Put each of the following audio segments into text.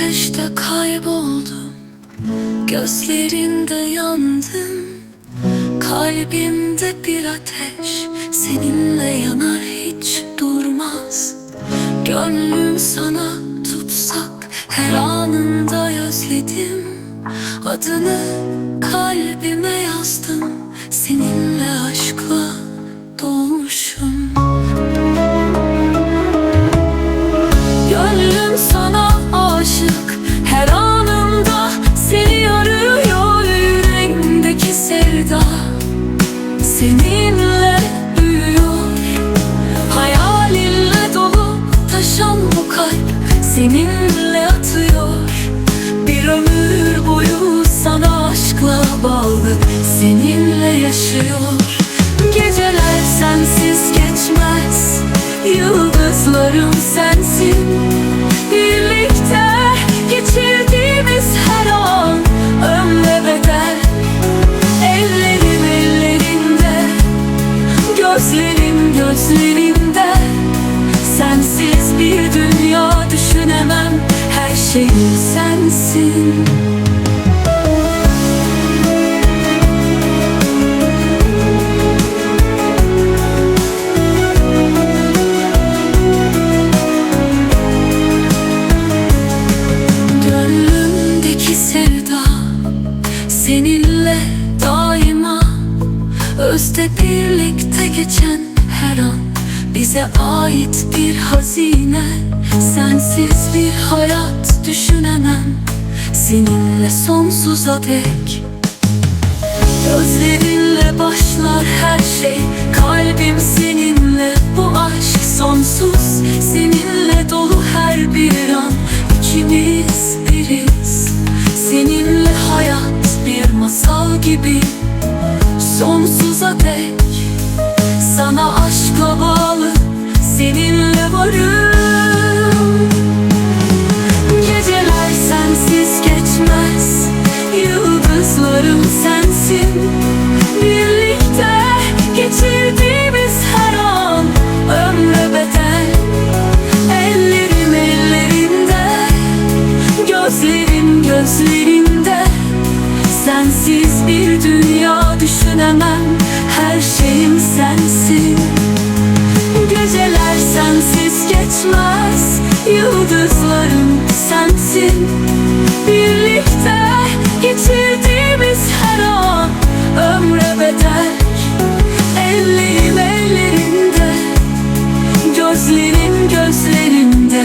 bakışta kayboldum. Gözlerinde yandım. Kalbimde bir ateş. Seninle yanar hiç durmaz. Gönlüm sana tutsak Her anında özledim. Adını kalbime yaşıyor Geceler sensiz geçmez. Yıldızlarım sensin. Birlikte geçirdiğimiz her an Ömre bedel. Ellerim ellerinde Gözlerim gözlerimde Sensiz bir dünya düşünemem. Her şeyim sensin Özde birlikte geçen her an Bize ait bir hazine. Sensiz bir hayat düşünemem Seninle sonsuza dek. Gözlerinle başlar her şey Kalbim seninle bu aşk sonsuz. Seninle dolu her bir an İkimiz biriz. Seninle hayat bir masal gibi Sonsuza dek Sana aşkla bağlı Seninle varım. Geceler sensiz geçmez Yıldızlarım sensin Birlikte geçirdiğimiz her an Ömre bedel. Ellerim ellerinde Gözlerim gözlerimde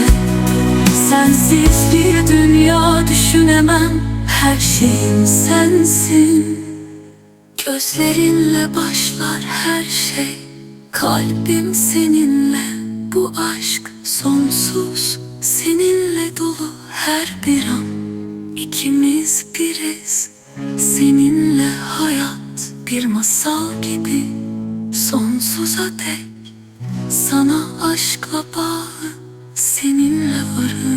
Sensiz bir dünya düşünemem Her şeyim sensin. Gözlerinle başlar her şey Kalbim seninle. Bu aşk sonsuz Seninle dolu her bir Bir masal gibi sonsuza dek Sana aşkla bağlı seninle varım.